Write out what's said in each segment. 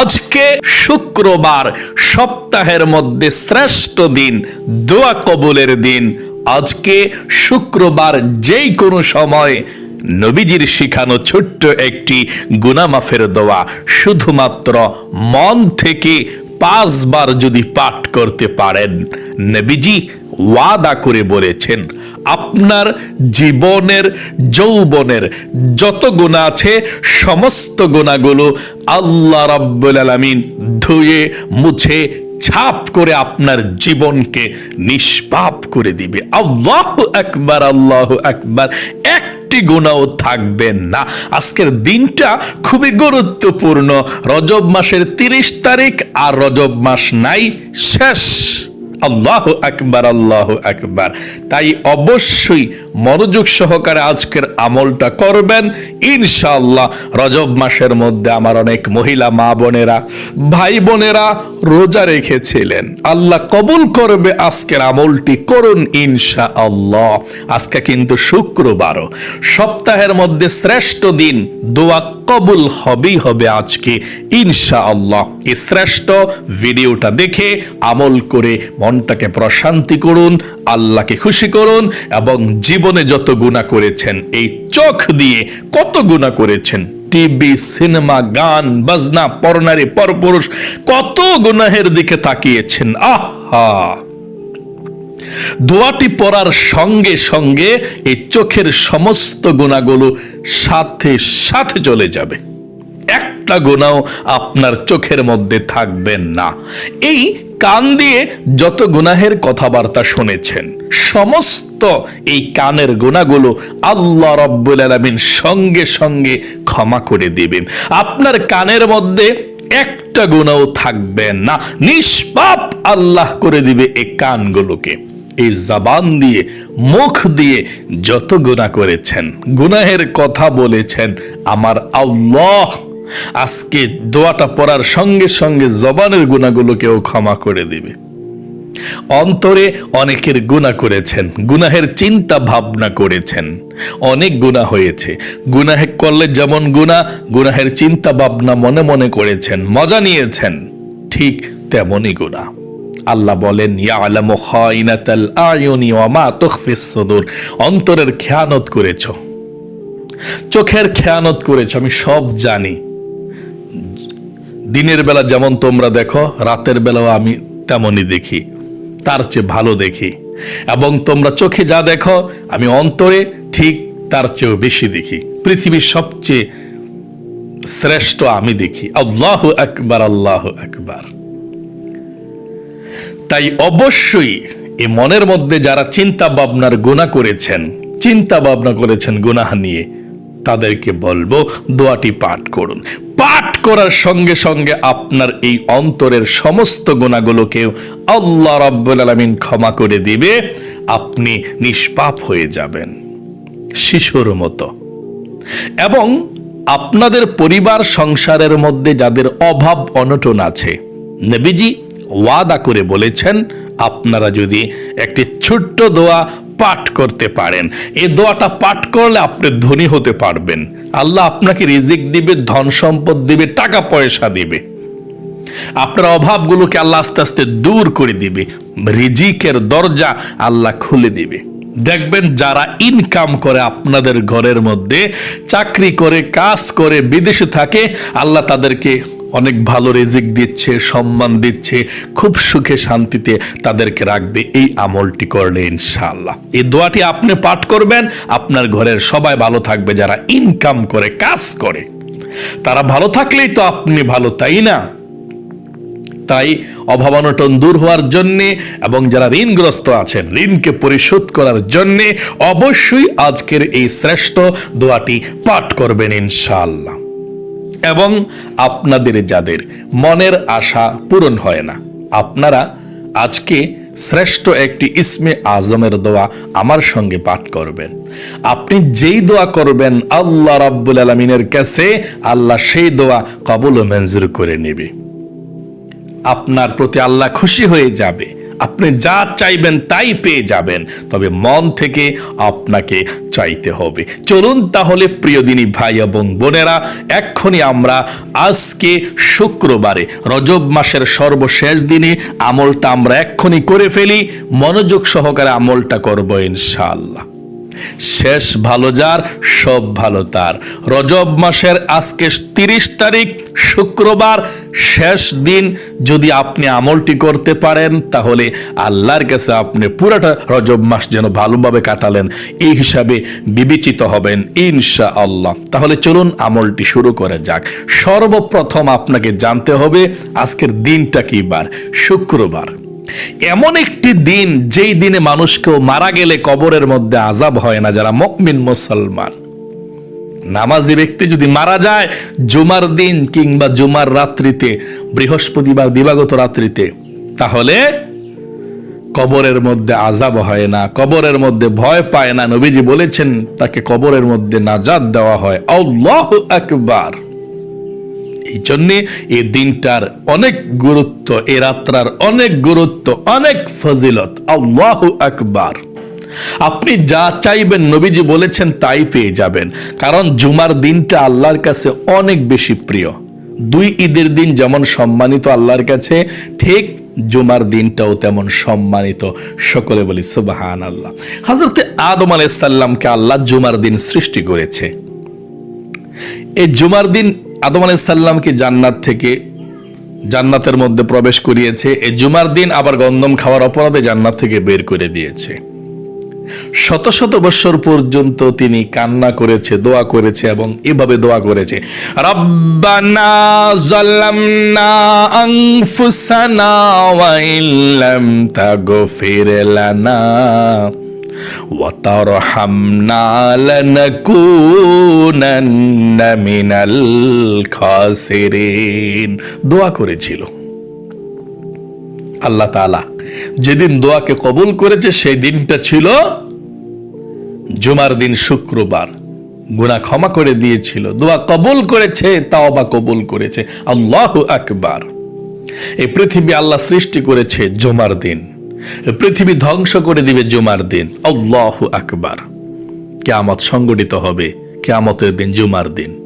আজকে শুক্রবার, সপ্তাহের মধ্যে শ্রেষ্ঠ দিন, দোয়া কবুলের দিন। আজকে শুক্রবার যেই কোনো সময় নবীজির শিখানো ছোট্ট একটি গুনামাফের দোয়া, শুধুমাত্র মন থেকে পাঁচবার যদি পাঠ করতে পারেন, নবীজি ওয়াদা করে বলেছেন, আপনার জীবনের, যৌবনের যত গুণা আছে, সমস্ত গোনাগুলো আল্লাহ রাব্বুল আলামিন ধুয়ে, মুছে, ছাপ করে আপনার জীবনকে নিষ্পাপ করে দিবে। আল্লাহ একবার আল্লাহ একবার একটি গুণাও থাকবে না। আজকের দিনটা খুবই গুরুত্বপূর্ণ। রজব মাসের তিরিশ তারিখ আর রজব মাস নাই, শেষ। আল্লাহ আকবার আল্লাহ আকবার। তাই অবশ্যই মনোযোগ সহকারে আজকের আমলটা করবেন। ইনশাআল্লাহ রজব মাসের মধ্যে আমার অনেক মহিলা মা বোনেরা, ভাই বোনেরা রোজা রেখেছিলেন। আল্লাহ কবুল করবে আজকের আমলটি করুন ইনশা আল্লাহ আজকে কিন্তু শুক্রবারও। সপ্তাহের মধ্যে শ্রেষ্ঠ দিন দোয়া কবুল হবেই হবে আজকে। ইনশা আল্লাহ এই শ্রেষ্ঠ ভিডিওটা দেখে আমল করে মনটাকে প্রশান্তি করুন, আল্লাহকে খুশি করুন এবং জীবনে যত গুণা করেছেন, এই চোখ দিয়ে কত গুণা করেছেন, টিভি, সিনেমা, গান, বাজনা, পরনারী, পরপুরুষ, কত গুনাহের দিকে তাকিয়েছেন। আহা! দোয়াটি পড়ার সঙ্গে সঙ্গে এই চোখের সমস্ত গুণাগুলো সাথে সাথে চলে যাবে। একটা গুণাও আপনার চোখের মধ্যে থাকবে না। এই কান দিয়ে যত গুনাহের কথাবার্তা শুনেছেন, সমস্ত এই কানের গুণাগুলো আল্লাহ রব্বুল আলমিন সঙ্গে সঙ্গে ক্ষমা করে দিবেন। আপনার কানের মধ্যে একটা গুণাও থাকবে না। নিষ্পাপ আল্লাহ করে দিবে এই কানগুলোকে। এই জবান দিয়ে, মুখ দিয়ে যত গুণা করেছেন, গুনাহের কথা বলেছেন আমার আল্লাহ। আজকে দোয়াটা পড়ার সঙ্গে সঙ্গে জবানের গুণাগুলোকেও ক্ষমা করে দিবে। অন্তরে অনেকের গুণা করেছেন, গুনাহের চিন্তা ভাবনা করেছেন, অনেক গুণা হয়েছে। গুনাহ করলে যেমন গুণা গুনাহের চিন্তা ভাবনা মনে মনে করেছেন, মজা নিয়েছেন, ঠিক তেমনই গুণা আল্লাহ বলেন অন্তরের খেয়ানত করেছ। চোখের খেয়ানত করেছ, আমি সব জানি। দিনের বেলা যেমন তোমরা দেখো, রাতের বেলাও আমি তেমনই দেখি। তার চেয়ে ভালো দেখি। এবং তোমরা চোখে যা দেখো, আমি অন্তরে ঠিক তার চেয়েও বেশি দেখি। পৃথিবীর সবচেয়ে শ্রেষ্ঠ আমি দেখি। আল্লাহ আকবার আল্লাহ আকবার। তাই অবশ্যই এ মনের মধ্যে যারা চিন্তা ভাবনার গুণা করেছেন চিন্তা ভাবনা করেছেন গুনাহ নিয়ে, তাদেরকে বলব দোয়াটি পাঠ করুন। পাঠ করার সঙ্গে সঙ্গে আপনার এই অন্তরের সমস্ত গুণাগুলোকেও আল্লাহ রাব্বুল আলামিন ক্ষমা করে দিবে, আপনি নিষ্পাপ হয়ে যাবেন। শিশুর মতো। এবং আপনাদের পরিবার সংসারের মধ্যে যাদের অভাব অনটন আছে, নবীজি ওয়াদা করে বলেছেন, আপনারা যদি একটি ছোট্ট দোয়া পাঠ করতে পারেন এই দোয়াটা পাঠ করলে আপনি ধনী হতে পারবেন। আল্লাহ আপনাকে রিজিক দিবে, ধন সম্পদ দিবে, টাকা পয়সা দিবে। আপনার অভাবগুলোকে আল্লাহ আস্তে আস্তে দূর করে দিবে, রিজিকের দরজা আল্লাহ খুলে দিবে। দেখবেন যারা ইনকাম করে আপনাদের ঘরের মধ্যে, চাকরি করে, কাজ করে, বিদেশে থাকে, আল্লাহ তাদেরকে অনেক ভালো রেজিক দিচ্ছে, সম্মান দিচ্ছে, খুব সুখে শান্তিতে তাদেরকে রাখবে। এই আমলটি করলে ইনশাআল্লাহ। এই দোয়াটি আপনি পাঠ করবেন, আপনার ঘরের সবাই ভালো থাকবে, যারা ইনকাম করে, কাজ করে। তারা ভালো থাকলেই তো আপনি ভালো, তাই না? তাই অভাবানটন দূর হওয়ার জন্যে এবং যারা ঋণগ্রস্ত আছেন, ঋণকে পরিশোধ করার জন্যে অবশ্যই আজকের এই শ্রেষ্ঠ দোয়াটি পাঠ করবেন ইনশাআল্লাহ। এবং আপনাদের যাদের মনের আশা পূরণ হয় না। আপনারা আজকে শ্রেষ্ঠ একটি ইসমে আজমের দোয়া আমার সঙ্গে পাঠ করবেন। আপনি যেই দোয়া করবেন আল্লাহ রাব্বুল আলমিনের কাছে, আল্লাহ সেই দোয়া কবল মঞ্জুর করে নেবে। আপনার প্রতি আল্লাহ খুশি হয়ে যাবে। আপনি যা চাইবেন তাই পেয়ে যাবেন। তবে মন থেকে আপনাকে চাইতে হবে। চলুন তাহলে প্রিয়দিনী ভাই এবং বোনেরা, এক্ষুনি আমরা আজকে শুক্রবারে, রজব মাসের সর্বশেষ দিনে আমলটা আমরা এক্ষুনি করে ফেলি। মনোযোগ সহকারে আমলটা করব ইনশাআল্লাহ। শেষ ভালো যার, সব ভালো তার। রজব মাসের আজকে তিরিশ তারিখ, শুক্রবার, শেষ দিন। যদি আপনি আমলটি করতে পারেন, তাহলে আল্লাহর কাছে আপনি পুরাটা রজব মাস যেন ভালোভাবে কাটালেন। এই হিসাবে বিবেচিত হবেন ইনশা আল্লাহ তাহলে চলুন আমলটি শুরু করে যাক। সর্বপ্রথম আপনাকে জানতে হবে, আজকের দিনটা কি বার? শুক্রবার। এমন একটি দিন যেই দিনে মানুষকেও মারা গেলে কবরের মধ্যে আজাব হয় না, যারা মকমিন মুসলমান। নামাজি ব্যক্তি যদি মারা যায়, জুমার দিন কিংবা জুমার রাত্রিতে, বৃহস্পতিবার দিবাগত রাত্রিতে, তাহলে কবরের মধ্যে আজাব হয় না, কবরের মধ্যে ভয় পায় না। নবীজি বলেছেন, তাকে কবরের মধ্যে নাজাদ দেওয়া হয়। আল্লাহ একবার এই জন্যে এই দিনটার অনেক গুরুত্ব, এ রাত্রার অনেক গুরুত্ব, অনেক ফজিলত। আল্লাহ আকবার। আপনি যা চাইবেন নবীজি বলেছেন তাই পেয়ে যাবেন। কারণ জুমার দিনটা আল্লাহর কাছে অনেক বেশি প্রিয়। দুই ঈদের দিন যেমন সম্মানিত আল্লাহর কাছে, ঠিক জুমার দিনটাও তেমন সম্মানিত। সকলে বলি সুবাহান আল্লাহ হজরতে আদম আলাইসাল্লামকে আল্লাহ জুমার দিন সৃষ্টি করেছে। এই জুমার দিন আদম আলাইসাল্লামকে জান্নাত থেকে জান্নাতের মধ্যে প্রবেশ করিয়েছে। এই জুমার দিন আবার গন্ধম খাওয়ার অপরাধে জান্নাত থেকে বের করে দিয়েছে। শত শত বৎসর পর্যন্ত তিনি কান্না করেছে, দোয়া করেছে এবং এভাবে দোয়া করেছে, রব্বানা وترحمنا لنكونن من الخاسرين দোয়া করেছিল আল্লাহ তাআলা যেদিন দোয়াকে কবুল করেছে সেই দিনটা ছিল জুমার দিন শুক্রবার গুনাহ ক্ষমা করে দিয়েছিল দোয়া কবুল করেছে তাও বা কবুল করেছে আল্লাহ আকবার এই পৃথিবী আল্লাহ সৃষ্টি করেছে জুমার দিন পৃথিবী ধ্বংস করে দিবে জুমার দিন। আল্লাহ আকবার। কেয়ামত সংগঠিত হবে কেয়ামতের দিন জুমার দিন।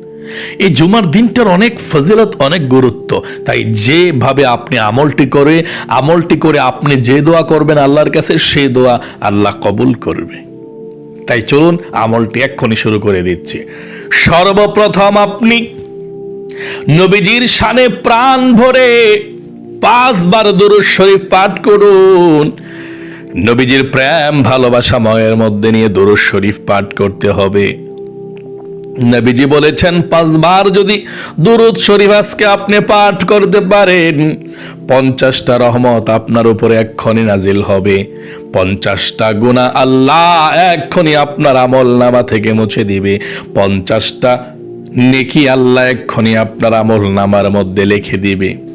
এই জুমার দিনটার অনেক ফজিলত, অনেক গুরুত্ব। তাই যেভাবে আপনি আমলটি করে আমলটি করে আপনি যে দোয়া করবেন আল্লাহর কাছে, সে দোয়া আল্লাহ কবুল করবে। তাই চলুন আমলটি এক্ষুনি শুরু করে দিচ্ছি। সর্বপ্রথম আপনি নবীজির সানে প্রাণ ভরে পাঁচবার দুরুদ শরীফ পাঠ করুন। নবীজির প্রেম, ভালোবাসা ময়ের মধ্যে নিয়ে দুরুদ শরীফ পাঠ করতে হবে। নবীজি বলেছেন, পাঁচবার যদি দুরুদ শরীফ আজকে আপনি পাঠ করতে পারেন, পঞ্চাশটা রহমত আপনার উপরে এক্ষণি নাজিল হবে। পঞ্চাশটা গুণা আল্লাহ এক্ষণি আপনার আমল নামা থেকে মুছে দিবে। পঞ্চাশটা নেকি আল্লাহ এক্ষণি আপনার আমল নামার মধ্যে লিখে দিবে।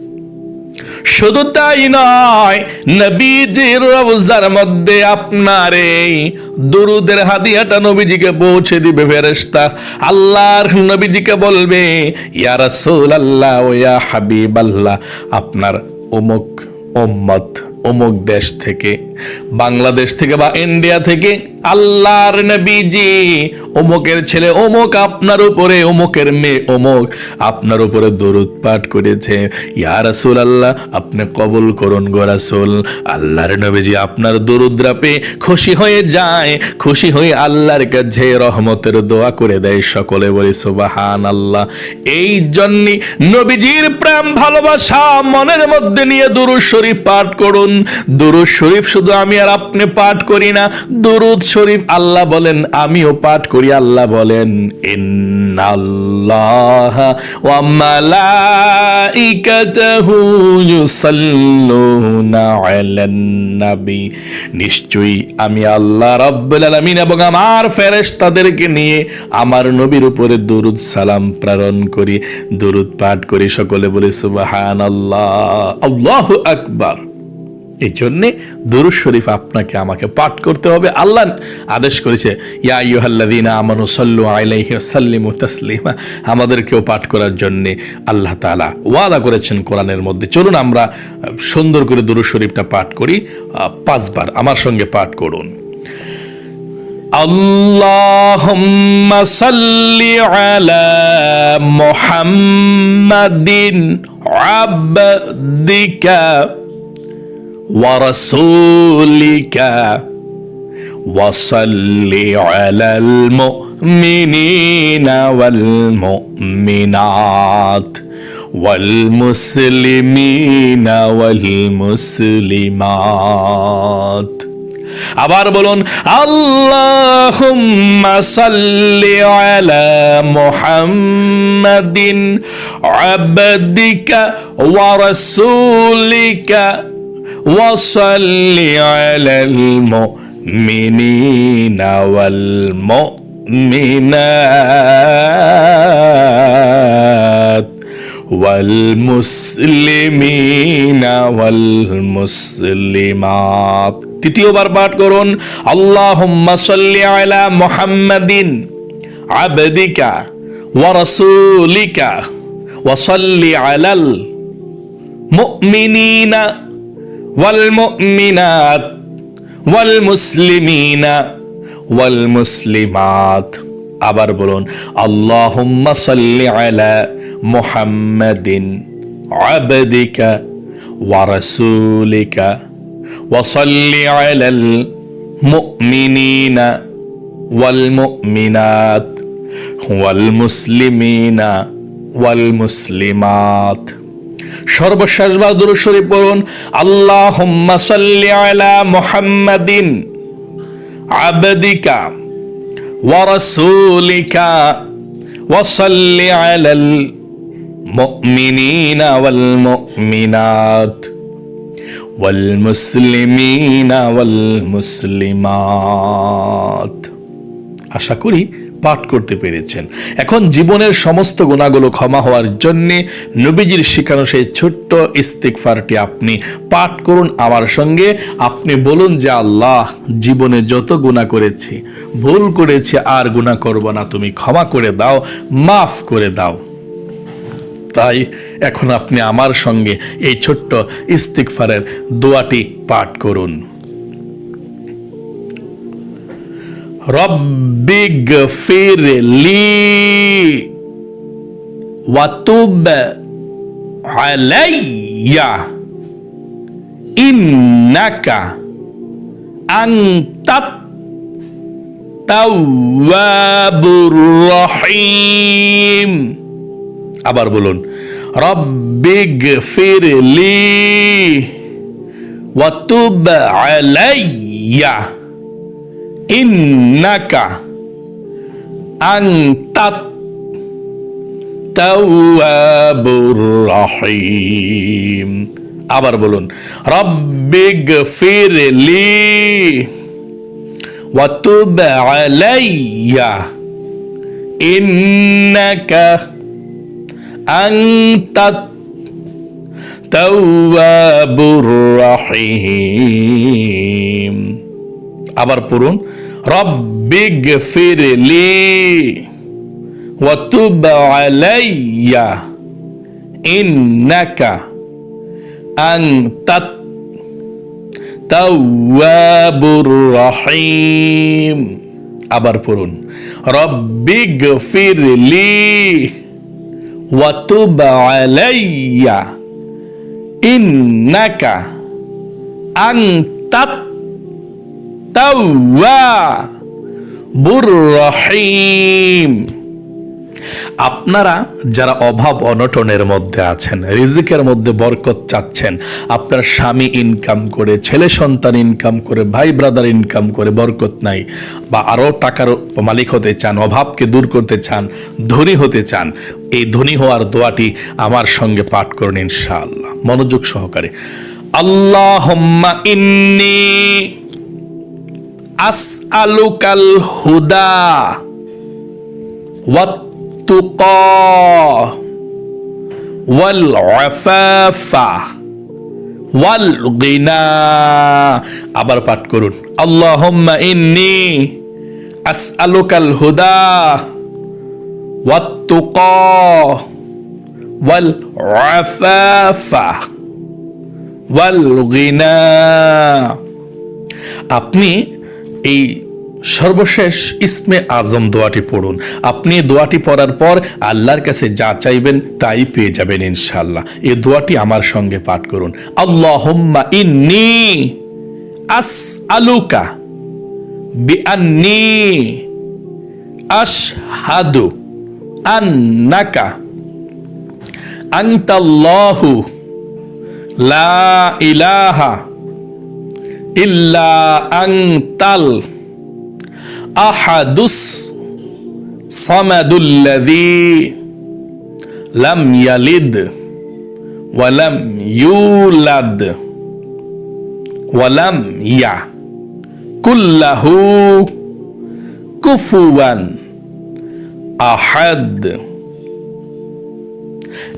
শুধু তাই নয়, নবীজির রওজার মধ্যে আপনার এই দুরুদের হাদিয়াটা নবীজিকে পৌঁছে দিবে ফেরেশতা। আল্লাহর নবীজিকে বলবে, ইয়া রাসূলুল্লাহ ও ইয়া হাবিবাল্লাহ। আপনার অমুক উম্মত অমুক দেশ থেকে, বাংলাদেশ থেকে বা ইন্ডিয়া থেকে, আল্লাহর নবীজি, অমুকের ছেলে অমুক আপনার উপরে, অমুকের মেয়ে অমুক আপনার উপরে দরুদ পাঠ করেছে। ইয়া রাসূল আল্লাহ আপনি কবুল করুন গো রাসূল। আল্লাহর নবীজি আপনার দরুদ রাপে খুশি হয়ে যায়, খুশি হয়ে আল্লাহর কাছে রহমতের দোয়া করে দেয় সকলে বলি সুবাহান আল্লাহ এই জন্য নবীজির প্রেম ভালোবাসা মনের মধ্যে নিয়ে দুরুদ শরীফ পাঠ করুন। দুরুদ শরীফ শুধু আমি আর আপনি পাঠ করি না, দুরুদ শরীফ আল্লাহ বলেন, আমিও পাঠ করি, আল্লাহ বলেন নিশ্চয়ই আমি আল্লাহ আলামিন এবং আমার ফেরেশতাদেরকে নিয়ে আমার নবীর উপরে দরুদ সালাম প্রেরণ করি, দরুদ পাঠ করি, সকলে বলে, সুবহানাল্লাহ, আল্লাহু আকবার। এই জন্যে দুরুদ শরীফ আপনাকে আমাকে পাঠ করতে হবে আল্লাহ আদেশ করেছে ইয়া ইয়ুহাল্লাযীনা আমানু সাল্লু আলাইহি ওয়া সাল্লিমু তাসলিমা আমাদেরকেও পাঠ করার জন্যে আল্লাহ তাআলা ওয়াদা করেছেন কোরআনের মধ্যে চলুন আমরা আহ, সুন্দর করে দুরুদ শরীফটা পাঠ করি আহ, পাঁচবার আমার সঙ্গে পাঠ করুন اللهم صل على محمد عبدك ورسولك وصل على المؤمنين والمؤمنات والمسلمين والمسلمات আবার বলুন আল্লাহুম্মা সাল্লি আলা মুহাম্মাদিন আবদিকা ওয়া রাসূলিকা ওয়া সাল্লি আলাল মুমিনিনা ওয়াল মুমিনাত والمسلمين والمسلمات তৃতীয়বার পাঠ করুন আল্লাহুম্মা সাল্লি আলা মুহাম্মাদিন আবদিকা ওয়া রাসূলিকা ওয়া সাল্লি আলাল মুমিনিনা ওয়াল মুমিনাত ওয়াল মুসলিমিনা ওয়াল মুসলিমাত আবার বলুন, আল্লাহুম্মা সাল্লি আলা মুহাম্মাদিন আবদিকা ওয়া রাসূলিকা ওয়া সাল্লি আলাল মুমিনিনা ওয়াল মুমিনাত ওয়াল মুসলিমিনা ওয়াল মুসলিমাত। সর্বশেষবার দুরূদ শরীফ পড়ুন আল্লাহুম্মা সাল্লি আলা মুহাম্মাদিন আবদিকা ورسولك وصل على المؤمنين والمؤمنات والمسلمين والمسلمات আশা করি পাঠ করতে পেরেছেন। এখন জীবনের সমস্ত গুণাগুলো ক্ষমা হওয়ার জন্য নবীজির শেখানো সেই ছোট্ট ইস্তিকফারটি আপনি পাঠ করুন আমার সঙ্গে। আপনি বলুন যে, আল্লাহ, জীবনে যত গুণা করেছি, ভুল করেছি আর গুণা করব না। তুমি ক্ষমা করে দাও, মাফ করে দাও। তাই এখন আপনি আমার সঙ্গে এই ছোট্ট ইস্তিকফারের দোয়াটি পাঠ করুন। رب اغفر لي وتب علي إنك أنت التواب الرحيم আবার বলুন রব্বিগ ফিরলি ওয়াতুব আলাইয়া ইন্নাকা আনতাত তাওয়াবুর রহিম আবার বলুন রব্বিগ ফিরলি ওয়াতুব আলাইয়া ইন্নাকা আনতাত তাওয়াবুর রহিম. আবার পড়ুন রব্বিগ ফিরলি ওয়াতুব আলাইয়া ইন্নাকা আনতাত তাওয়াবুর রহিম আবার পড়ুন রব্বিগ ফিরলি ওয়াতুব আলাইয়া ইন্নাকা আনতাত তাওয়াবুর রহিম আপনারা যারা অভাব অনটনের মধ্যে আছেন, রিজিকের মধ্যে বরকত চাচ্ছেন, আপনার স্বামী ইনকাম করে, ছেলে সন্তান ইনকাম করে, ভাই ব্রাদার ইনকাম করে বরকত নাই, বা আরও টাকার মালিক হতে চান, অভাবকে দূর করতে চান, ধনী হতে চান, এই ধনী হওয়ার দোয়াটি আমার সঙ্গে পাঠ করুন ইনশাআল্লাহ। মনোযোগ সহকারে। আল্লাহ ইন্নি আসআলুকাল হুদা ওয়াত্তুকা ওয়াল আফাফা ওয়াল গিনা আবার পাঠ করুন। আল্লাহুম্মা ইন্নি আসআলুকাল হুদা ওয়াত্তুকা ওয়াল আফাফা ওয়াল গিনা আপনি এই সর্বশেষ ইসমে আজম দোয়াটি পড়ুন। আপনি দোয়াটি পড়ার পর আল্লাহর কাছে যা চাইবেন তাই পেয়ে যাবেন ইনশাল্লাহ এই দোয়াটি আমার সঙ্গে পাঠ করুন। আল্লাহুম্মা ইন্নি আস আলুকা বিআন্নি আশহাদু আন্নাকা আনতাল্লাহু লা ইলাহা ইল্লা আনতাল আহাদুস সামাদুল্লাযী লাম ইয়ালিদ ওয়ালাম ইউলাদ ওয়ালাম ইয়া কুল্লাহু কুফুয়ান আহাদ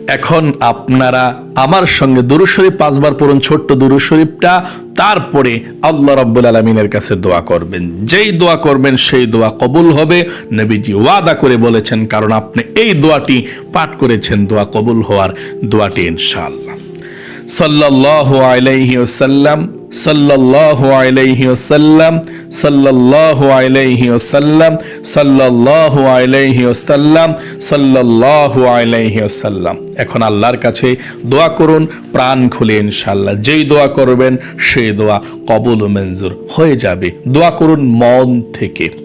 এখন আপনারা আমার সঙ্গে দুরুশরীফ পাঁচবার পড়ুন, ছোট্ট দুরুশরীফটা তারপরে আল্লাহ রব্বুল আলমিনের কাছে দোয়া করবেন। যেই দোয়া করবেন, সেই দোয়া কবুল হবে। নবীজি ওয়াদা করে বলেছেন, কারণ আপনি এই দোয়াটি পাঠ করেছেন, দোয়া কবুল হওয়ার দোয়াটি ইনশাআল্লাহ। সাল্লাহ আলাইহি ওয়াসাল্লাম এখন আল্লাহর কাছে দোয়া করুন, প্রাণ খুলে ইনশাল্লাহ যেই দোয়া করবেন সেই দোয়া কবুল মঞ্জুর হয়ে যাবে। দোয়া করুন মন থেকে।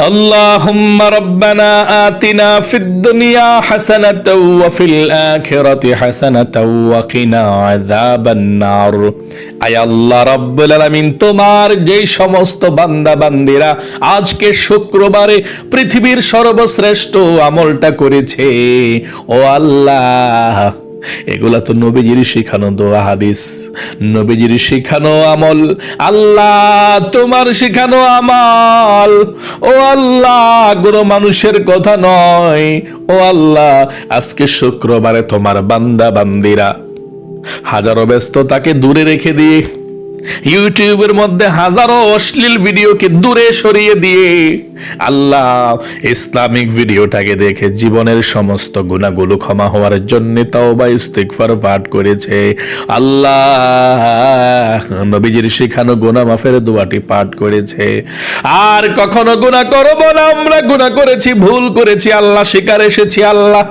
اللهم ربنا آتنا في الدنيا حسنة وفي الآخرة حسنة وقنا عذاب النار আয় আল্লাহ রব্বুল আলামিন তোমার যেই সমস্ত বান্দা বান্দিরা আজকে শুক্রবারে পৃথিবীর সর্বশ্রেষ্ঠ আমলটা করেছে ও আল্লাহ এগুলা তো নবীজির শিখানো দোয়া হাদিস। নবীজির শিখানো আমল, আল্লাহ তোমার শিখানো আমল। ও আল্লাহ, কোনো মানুষের কথা নয়। ও আল্লাহ, আজকে শুক্রবারে তোমার বান্দা বান্দিরা হাজারো ব্যস্ততাকে দূরে রেখে দিয়ে ইউটিউবের মধ্যে হাজারো অশ্লীল ভিডিওকে দূরে সরিয়ে দিয়ে আল্লাহ ইসলামিক ভিডিওটাকে দেখে জীবনের সমস্ত গুণাগুলো ক্ষমা হওয়ার জন্য তাও বা ইস্তিকফার পাঠ করেছে। আল্লাহ নবীজির শিখানো গুণা মাফের দোয়াটি পাঠ করেছে। আর কখনো গুণা করব না, আমরা গুণা করেছি, ভুল করেছি, আল্লাহ শিকার এসেছি, আল্লাহ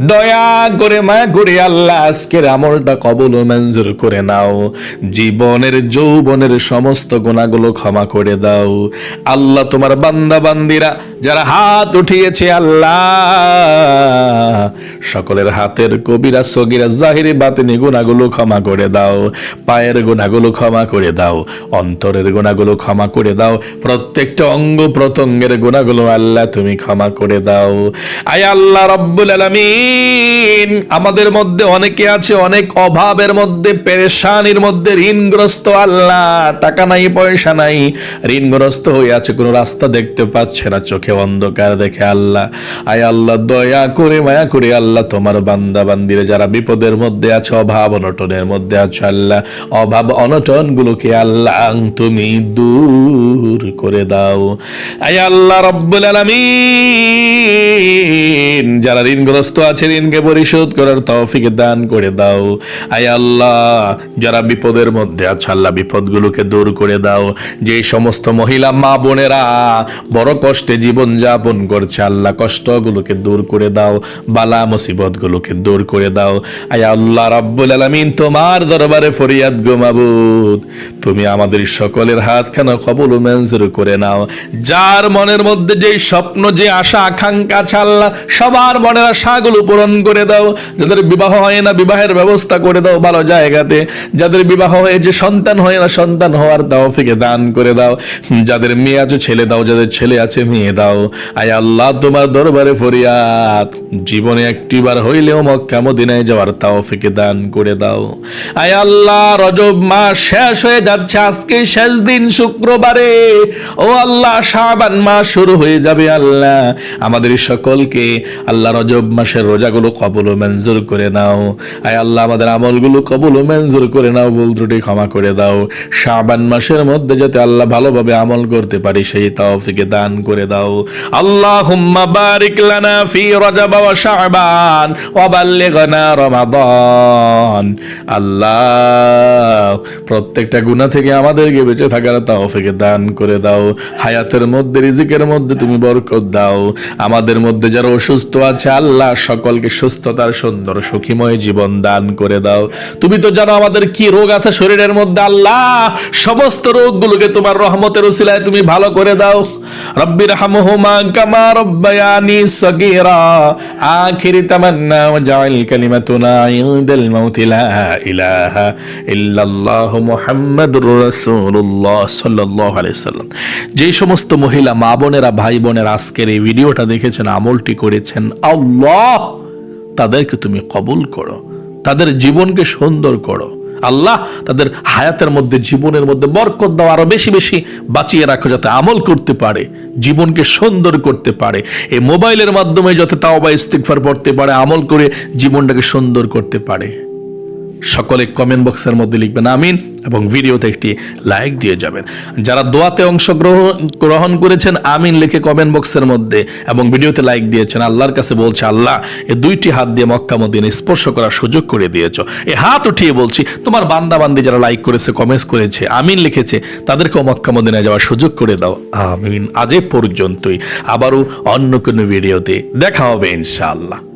দয়া করে মা করে আল্লাহ আজকের আমলটা কবল ও মঞ্জুর করে নাও। জীবনের, যৌবনের সমস্ত গুণাগুলো ক্ষমা করে দাও। আল্লাহ তোমার বান্দা, বান্দিরা, যারা হাত উঠিয়েছে আল্লাহ, সকলের হাতের কবিরা, সগিরা, জাহিরি, বাতিনি গুণাগুলো ক্ষমা করে দাও। পায়ের গুণাগুলো ক্ষমা করে দাও। অন্তরের গুণাগুলো ক্ষমা করে দাও। প্রত্যেকটা অঙ্গ প্রত্যঙ্গের গুণাগুলো আল্লাহ তুমি ক্ষমা করে দাও। আয় আল্লাহ রব্বুল الْمُبِينَ আলামিন আমাদের মধ্যে অনেকে আছে, অনেক অভাবের মধ্যে, পেরেশানির মধ্যে ঋণগ্রস্ত আল্লাহ। টাকা নাই, পয়সা নাই, ঋণগ্রস্ত হয়ে আছে, কোনো রাস্তা দেখতে পাচ্ছে না, চোখে অন্ধকার দেখে আল্লাহ। আয় আল্লাহ, দয়া করে, মায়া করে আল্লাহ, তোমার বান্দা বান্দিরে যারা বিপদের মধ্যে আছে, অভাব অনটনের মধ্যে আছে আল্লাহ, অভাব অনটন গুলোকে আল্লাহ তুমি দূর করে দাও। আয় আল্লাহ, রব্বুল আলামিন, যারা ঋণগ্রস্ত আছে, ঋণকে পরিশোধ করার তৌফিক দান করে দাও। আয় আল্লাহ, যারা বিপদের মধ্যে আছে, আল্লাহ বিপদগুলোকে দূর করে দাও। যে সমস্ত মহিলা, মা বোনেরা বড় কষ্টে জীবন যাপন করছে, আল্লাহ কষ্টগুলোকে দূর করে দাও, বালা মুসিবতগুলোকে দূর করে দাও। আয় আল্লাহ রাব্বুল আলামিন, তোমার দরবারে ফরিয়াদ গো মাবুদ তুমি আমাদের সকলের হাতখানা কবুল মঞ্জুর করে নাও। যার মনের মধ্যে যে স্বপ্ন, যে আশা, আকাঙ্ক্ষা আল্লাহ সবার মনের আশা আশাগুলো পূরণ করে দাও, যাদের বিবাহ হয় না, বিবাহের ব্যবস্থা করে দাও ভালো জায়গাতে। যাদের বিবাহ হয়েছে সন্তান হয় না, সন্তান হওয়ার দাও ফিকে দান করে দাও। যাদের মেয়ে আছে, ছেলে দাও, যাদের ছেলে আছে, মেয়ে দাও। আয় আল্লাহ, তোমার দরবারে ফরিয়াদ। জীবনে একটিবার হইলেও মক্কা মদিনায় যাওয়ার তাও ফিকে দান করে দাও। আয় আল্লাহ, রজব মাস শেষ হয়ে যাচ্ছে, আজকে শেষ দিন শুক্রবারে। ও আল্লাহ, শাবান মাস শুরু হয়ে যাবে, আল্লাহ। আমাদের সকলকে আল্লাহ রজব মাসের রোজাগুলো কবল ও মঞ্জুর করে নাও। আয় আল্লাহ, আমাদের আমলগুলো কবল ও মঞ্জুর করে নাও, ভুল ত্রুটি ক্ষমা করে দাও। শাবান মাসের মধ্যে যাতে আল্লাহ ভালোভাবে আমল করতে পারি, সেই তৌফিকে দান করে দাও। আল্লাহুম্মা বারিক লানা ফি রজব ওয়া শাবান ওয়া বাল্লিগনা রমাদান। আল্লাহ, প্রত্যেকটা গুনাহ থেকে আমাদেরকে বেঁচে থাকার তৌফিকে দান করে দাও। হায়াতের মধ্যে, রিজিকের মধ্যে তুমি বরকত দাও। আমাদের মধ্যে যারা অসুস্থ আছে, আল্লাহ সকলকে সুস্থতার সুন্দর সুখীময় জীবন দান করে দাও। তুমি তো জানো আমাদের কি রোগ আছে শরীরের মধ্যে, আল্লাহ! সমস্ত রোগগুলোকে তোমার রহমতের উসিলায় তুমি ভালো করে দাও। রব্বির হামহুমা কামা রব্বায়ানি সগীরা। আখিরি তামান্না কালিমাতুনা ইনদাল মাউতি লা ইলাহা ইল্লাল্লাহ মুহাম্মাদুর রাসূলুল্লাহ সাল্লাল্লাহু আলাইহি সাল্লাম যেই সমস্ত মহিলা, মা বোনেরা, ভাই বোনের আজকের এই ভিডিওটা দেখেছেন, আমলটি করেছেন, আল্লাহ! তাদেরকে তুমি কবুল করো। তাদের জীবনকে সুন্দর করো। আল্লাহ তাদের হায়াতের মধ্যে, জীবনের মধ্যে বরকত দাও আরও বেশি বেশি বাঁচিয়ে রাখো যাতে আমল করতে পারে, জীবনকে সুন্দর করতে পারে। এই মোবাইলের মাধ্যমে যাতে তাও বা ইস্তিকফার পড়তে পারে, আমল করে জীবনটাকে সুন্দর করতে পারে। সকলে কমেন্ট বক্সের মধ্যে লিখবেন আমিন এবং ভিডিওতে একটি লাইক দিয়ে যাবেন। যারা দোয়াতে অংশগ্রহণ গ্রহণ করেছেন, আমিন লিখে কমেন্ট বক্সের মধ্যে এবং ভিডিওতে লাইক দিয়েছেন, আল্লাহর কাছে বলছে, আল্লাহ এই দুইটি হাত দিয়ে মক্কা মদিনে স্পর্শ করার সুযোগ করে দিয়েছ। এ হাত উঠিয়ে বলছি, তোমার বান্দা বান্দি যারা লাইক করেছে কমেন্টস করেছে, আমিন লিখেছে, তাদেরকেও মক্কা মদিনায় যাওয়ার সুযোগ করে দাও। আমিন। আজ এ পর্যন্তই। আবারও অন্য কোনো ভিডিওতে দেখা হবে ইনশাআল্লাহ।